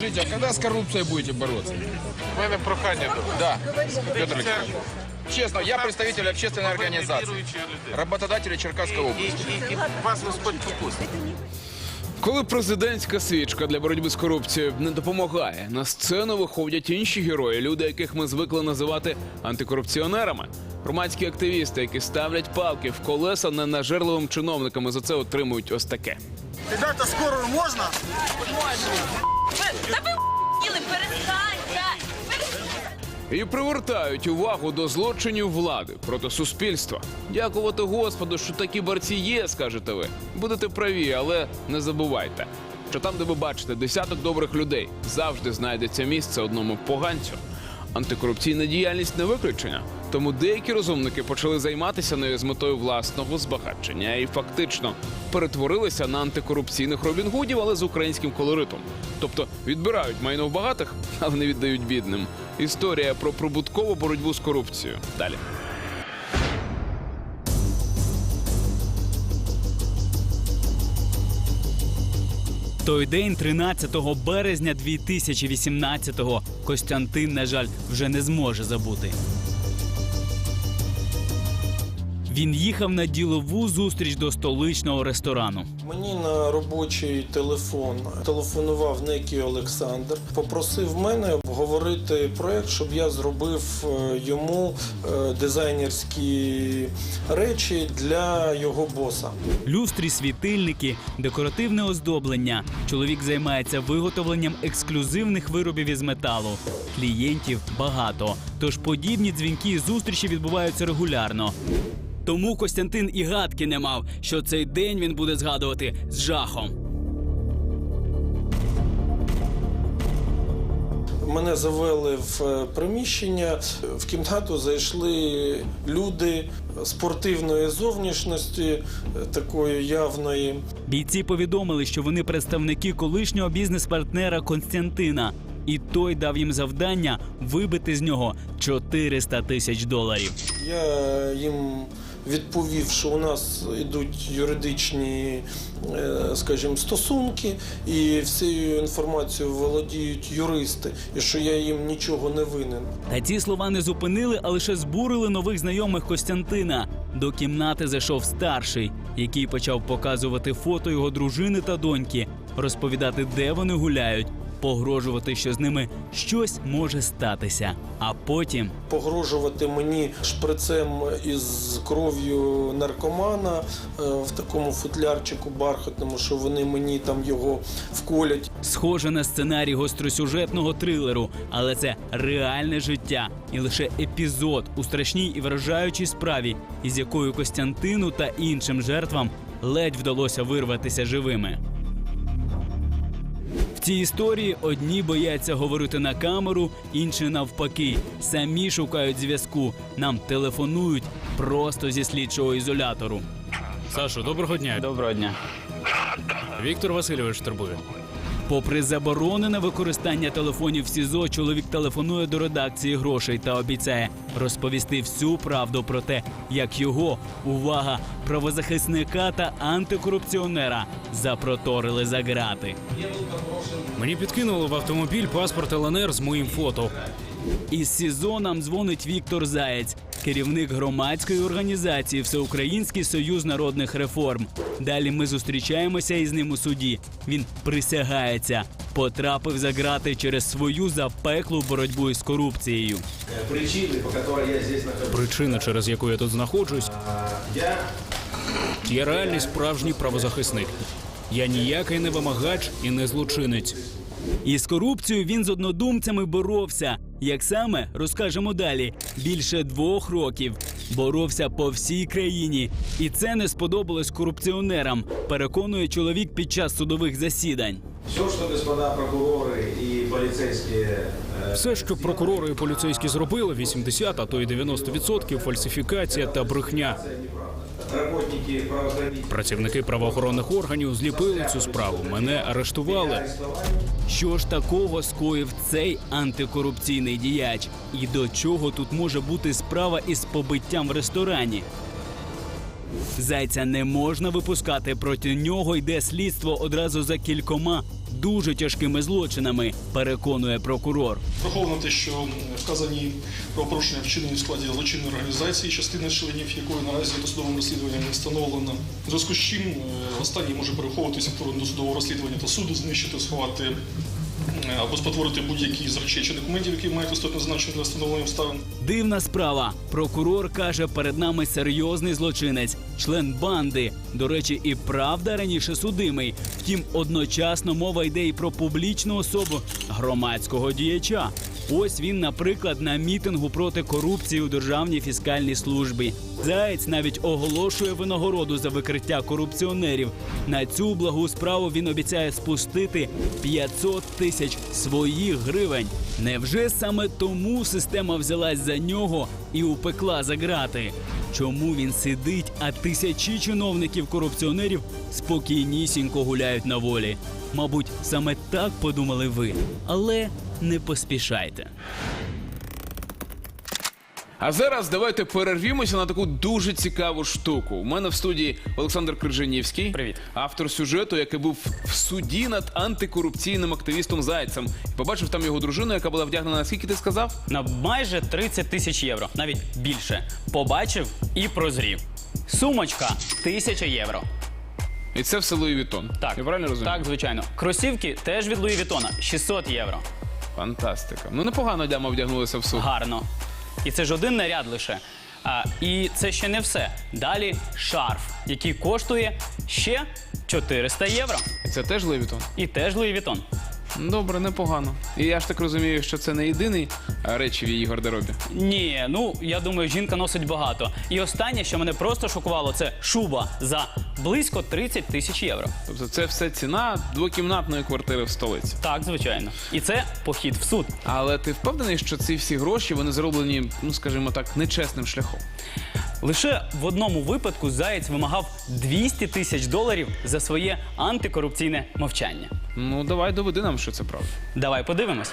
Скажите, а когда с коррупцией будете бороться? У мене прохання до вас. Да, Це Петр Алексеевич. Честно, я представитель общественной организации, віруючі люди. работодатели Черкасской І, области. і, і вас Господь попустить. Коли президентська свічка для боротьби з корупцією не допомагає, на сцену виходять інші герої, люди, яких ми звикли називати антикорупціонерами. Громадські активісти, які ставлять палки в колеса ненажерливим чиновникам і за це отримують ось таке. Ребята, скоро можна? Та ви перестаньте! І привертають увагу до злочинів влади проти суспільства. Дякувати Господу, що такі борці є, скажете ви. Будете праві, але не забувайте, що там, де ви бачите десяток добрих людей, завжди знайдеться місце одному поганцю. Антикорупційна діяльність не виключення. Тому деякі розумники почали займатися нею з метою власного збагачення і фактично перетворилися на антикорупційних робінгудів, але з українським колоритом. Тобто відбирають майно в багатих, але не віддають бідним. Історія про прибуткову боротьбу з корупцією. Далі. Той день, 13 березня 2018-го, Костянтин, на жаль, вже не зможе забути. Він їхав на ділову зустріч до столичного ресторану. Мені на робочий телефон телефонував некий Олександр, попросив мене обговорити проект, щоб я зробив е, йому е, дизайнерські речі для його боса. Люстрі, світильники, декоративне оздоблення. Чоловік займається виготовленням ексклюзивних виробів із металу. Клієнтів багато. Тож подібні дзвінки і зустрічі відбуваються регулярно. Тому Костянтин і гадки не мав, що цей день він буде згадувати з жахом. Мене завели в е, приміщення. В кімнату зайшли люди спортивної зовнішності, е, такої явної. Бійці повідомили, що вони представники колишнього бізнес-партнера Константина, і той дав їм завдання вибити з нього 400 тисяч доларів. Я їм відповів, що у нас йдуть юридичні, е, скажімо, стосунки, і всією інформацією володіють юристи, і що я їм нічого не винен. Та ці слова не зупинили, а лише збурили нових знайомих Костянтина. До кімнати зайшов старший, який почав показувати фото його дружини та доньки, розповідати, де вони гуляють, погрожувати, що з ними щось може статися. А потім Погрожувати мені шприцем із кров'ю наркомана е, в такому футлярчику бархатному, що вони мені там його вколять. Схоже на сценарій гостросюжетного трилеру, але це реальне життя і лише епізод у страшній і вражаючій справі, із якою Костянтину та іншим жертвам ледь вдалося вирватися живими. В цій історії одні бояться говорити на камеру, інші навпаки. Самі шукають зв'язку. Нам телефонують просто зі слідчого ізолятору. Сашу, доброго дня. Доброго дня. Віктор Васильович турбує. Попри заборонене використання телефонів в СІЗО, чоловік телефонує до редакції грошей та обіцяє розповісти всю правду про те, як його увага правозахисника та антикорупціонера запроторили за грати. Мені підкинули в автомобіль паспорт ЛНР з моїм фото. Із СІЗО нам дзвонить Віктор Заєць, керівник громадської організації Всеукраїнський союз народних реформ. Далі ми зустрічаємося із ним у суді. Він присягається, потрапив за грати через свою запеклу боротьбу із корупцією. причины, по которой я здесь нахожусь. Причина, через яку я тут знаходжусь, Я я реальний справжній правозахисник. Я ніякий не вимагач і не злочинець. Із корупцією він з однодумцями боровся. Як саме розкажемо далі. Більше двох років боровся по всій країні, і це не сподобалось корупціонерам. Переконує чоловік під час судових засідань. все, что господа прокуроры и полицейские э, Все, що прокурори і поліцейські зробили, 80, а то й 90% фальсифікація та брехня. Работники Працівники правоохоронних органів зліпили цю справу. Мене арештували. Що ж такого скоїв цей антикорупційний діяч? І до чого тут може бути справа із побиттям в ресторані? Зайця не можна випускати. Проти нього йде слідство одразу за кількома дуже тяжкими злочинами, переконує прокурор. Враховано те, що вказані правопорушення вчинені в складі злочинної організації, частина членів якої наразі досудовим розслідуванням не встановлена. Зв'язку з чим е, останній може переховуватися в досудового розслідування та суду, знищити, сховати або спотворити будь-які з речей чи документів, які мають істотне значення для встановлення обставин. Дивна справа. Прокурор каже, перед нами серйозний злочинець, член банди. До речі, і правда раніше судимий. Втім, одночасно мова йде і про публічну особу громадського діяча. Ось він, наприклад, на мітингу проти корупції у державній фіскальній службі. Заєць навіть оголошує винагороду за викриття корупціонерів. На цю благу справу він обіцяє спустити 500 тисяч своїх гривень. Невже саме тому система взялась за нього і упекла за грати? Чому він сидить, а тисячі чиновників-корупціонерів спокійнісінько гуляють на волі? Мабуть, саме так подумали ви, але не поспішайте. А зараз давайте перервімося на таку дуже цікаву штуку. У мене в студії Олександр Крижанівський, Привіт. автор сюжету, який був в суді над антикорупційним активістом Зайцем. І побачив там його дружину, яка була вдягнена, наскільки ти сказав? на майже 30 тисяч євро, навіть більше. Побачив і прозрів. Сумочка 1000 євро. І це все Луї Вітон. Так, Я правильно розумію? Так, звичайно. Кросівки теж від Луї Вітона 600 євро. Фантастика. Ну непогано дама вдягнулася в суд. Гарно. І це ж один наряд лише. А, і це ще не все. Далі шарф, який коштує ще 400 євро. Це теж Левітон. Вітон? І теж Луї Вітон. Добре, непогано. І я ж так розумію, що це не єдиний а, речі в її гардеробі. Ні, ну я думаю, жінка носить багато. І останнє, що мене просто шокувало, це шуба за близько 30 тисяч євро. Тобто це все ціна двокімнатної квартири в столиці. Так, звичайно. І це похід в суд. Але ти впевнений, що ці всі гроші вони зроблені, ну скажімо так, нечесним шляхом. Лише в одному випадку Заєць вимагав 200 тисяч доларів за своє антикорупційне мовчання. Ну давай доведи нам, що це правда. Давай подивимось.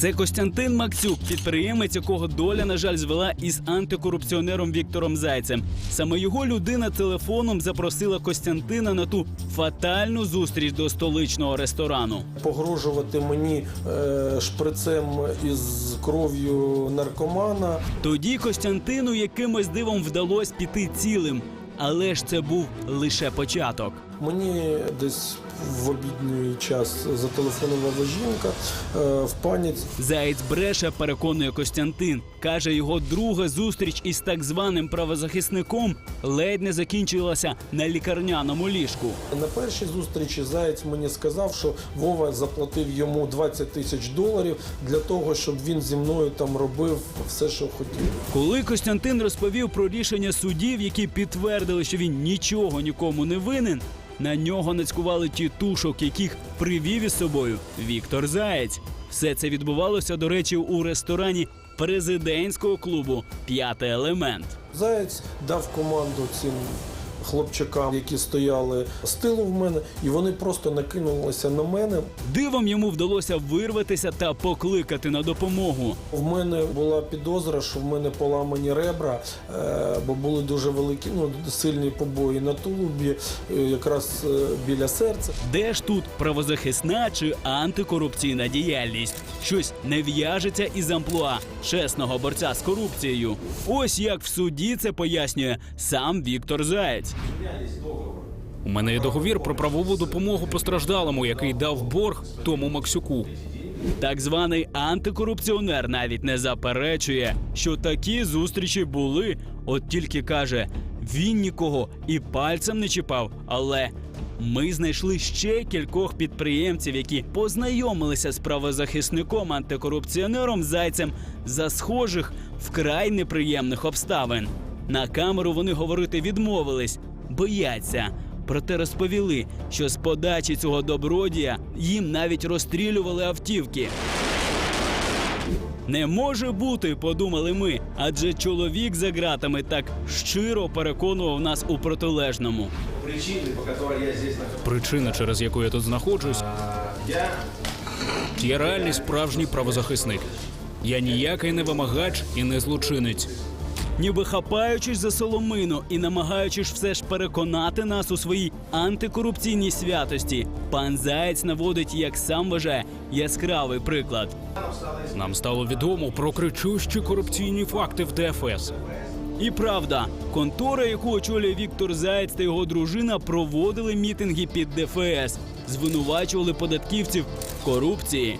Це Костянтин Максюк, підприємець, якого доля, на жаль, звела із антикорупціонером Віктором Зайцем. Саме його людина телефоном запросила Костянтина на ту фатальну зустріч до столичного ресторану. Погрожувати мені е, шприцем із кров'ю наркомана. Тоді Костянтину якимось дивом вдалося піти цілим. Але ж це був лише початок. Мені десь в обідній час зателефонувала жінка е, в паніці. Заєць бреше, переконує Костянтин. Каже, його друга зустріч із так званим правозахисником ледь не закінчилася на лікарняному ліжку. На першій зустрічі Заєць мені сказав, що Вова заплатив йому 20 тисяч доларів для того, щоб він зі мною там робив все, що хотів. Коли Костянтин розповів про рішення судів, які підтвердили, що він нічого нікому не винен, на нього нацькували тітушок, яких привів із собою Віктор Заєць. Все це відбувалося, до речі, у ресторані президентського клубу П'ятий елемент. Заєць дав команду цим хлопчакам, які стояли з тилу в мене, і вони просто накинулися на мене. Дивом йому вдалося вирватися та покликати на допомогу. В мене була підозра, що в мене поламані ребра, е, бо були дуже великі, ну сильні побої на тулубі, е, якраз е, біля серця. Де ж тут правозахисна чи антикорупційна діяльність? Щось не в'яжеться із амплуа чесного борця з корупцією. Ось як в суді це пояснює сам Віктор Заєць. У мене є договір про правову допомогу постраждалому, який дав борг тому Максюку. Так званий антикорупціонер навіть не заперечує, що такі зустрічі були. От тільки каже, він нікого і пальцем не чіпав. Але ми знайшли ще кількох підприємців, які познайомилися з правозахисником антикорупціонером зайцем за схожих вкрай неприємних обставин. На камеру вони говорити відмовились, бояться. Проте розповіли, що з подачі цього добродія їм навіть розстрілювали автівки. Не може бути, подумали ми, адже чоловік за ґратами так щиро переконував нас у протилежному. Причины, по которой я здесь нахожусь, Причина, через яку я тут знаходжусь, я я реальний справжній правозахисник. Я ніякий не вимагач і не злочинець. Ніби хапаючись за соломину і намагаючись все ж переконати нас у своїй антикорупційній святості. Пан Заєць наводить, як сам вважає, яскравий приклад. Нам стало відомо про кричущі корупційні факти в ДФС. І правда, контора, яку очолює Віктор Заєць та його дружина, проводили мітинги під ДФС, звинувачували податківців в корупції.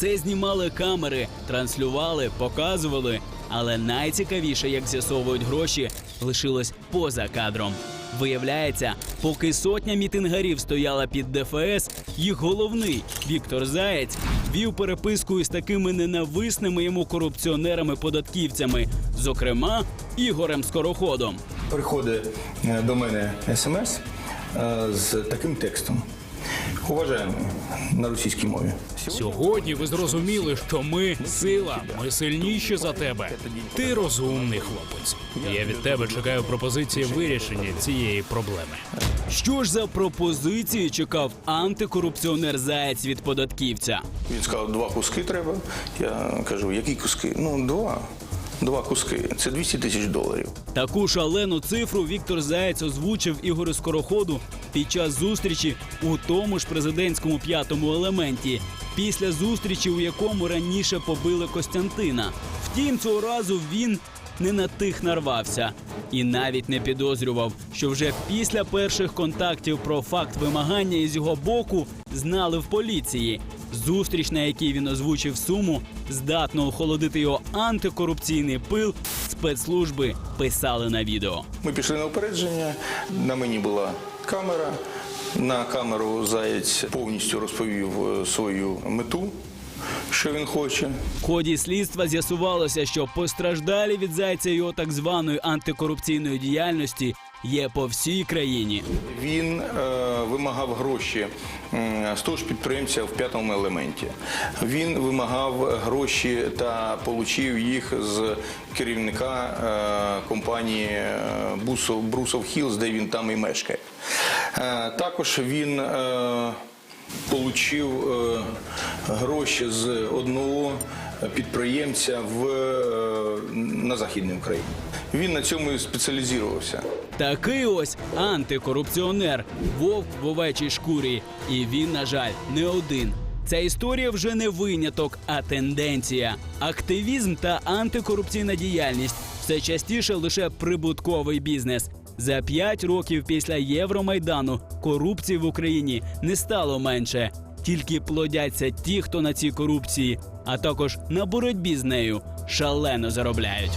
Це знімали камери, транслювали, показували. Але найцікавіше, як з'ясовують гроші, лишилось поза кадром. Виявляється, поки сотня мітингарів стояла під ДФС, їх головний Віктор Заєць вів переписку із такими ненависними йому корупціонерами-податківцями, зокрема Ігорем Скороходом. Приходить е, до мене смс е, з таким текстом. Уважаємо на російській мові. Сьогодні ви зрозуміли, що ми сила, ми сильніші за тебе. Ти розумний хлопець. Я від тебе чекаю пропозиції вирішення цієї проблеми. Що ж за пропозиції чекав антикорупціонер Заєць від податківця? Він сказав, два куски треба. Я кажу, які куски? Ну, два. Два куски. Це 200 тисяч доларів. Таку шалену цифру Віктор Заєць озвучив Ігорю Скороходу під час зустрічі у тому ж президентському п'ятому елементі, після зустрічі, у якому раніше побили Костянтина. Втім, цього разу він не на тих нарвався і навіть не підозрював, що вже після перших контактів про факт вимагання із його боку знали в поліції. Зустріч, на якій він озвучив суму, здатно охолодити його антикорупційний пил, спецслужби писали на відео. Ми пішли на опередження. На мені була камера. На камеру Заєць повністю розповів е, свою мету, що він хоче. В ході слідства з'ясувалося, що постраждалі від зайця його так званої антикорупційної діяльності є по всій країні. Він е, вимагав гроші з того ж підприємця в п'ятому елементі. Він вимагав гроші та отримав їх з керівника е, компанії е, Брусов Хілз, де він там і мешкає. Е, також він е, гроші з одного підприємця на Західній Україні. Він на цьому і спеціалізувався. Такий ось антикорупціонер, вовк в овечій шкурі. І він, на жаль, не один. Ця історія вже не виняток, а тенденція. Активізм та антикорупційна діяльність все частіше лише прибутковий бізнес. За п'ять років після Євромайдану корупції в Україні не стало менше. Тільки плодяться ті, хто на цій корупції, а також на боротьбі з нею шалено заробляють.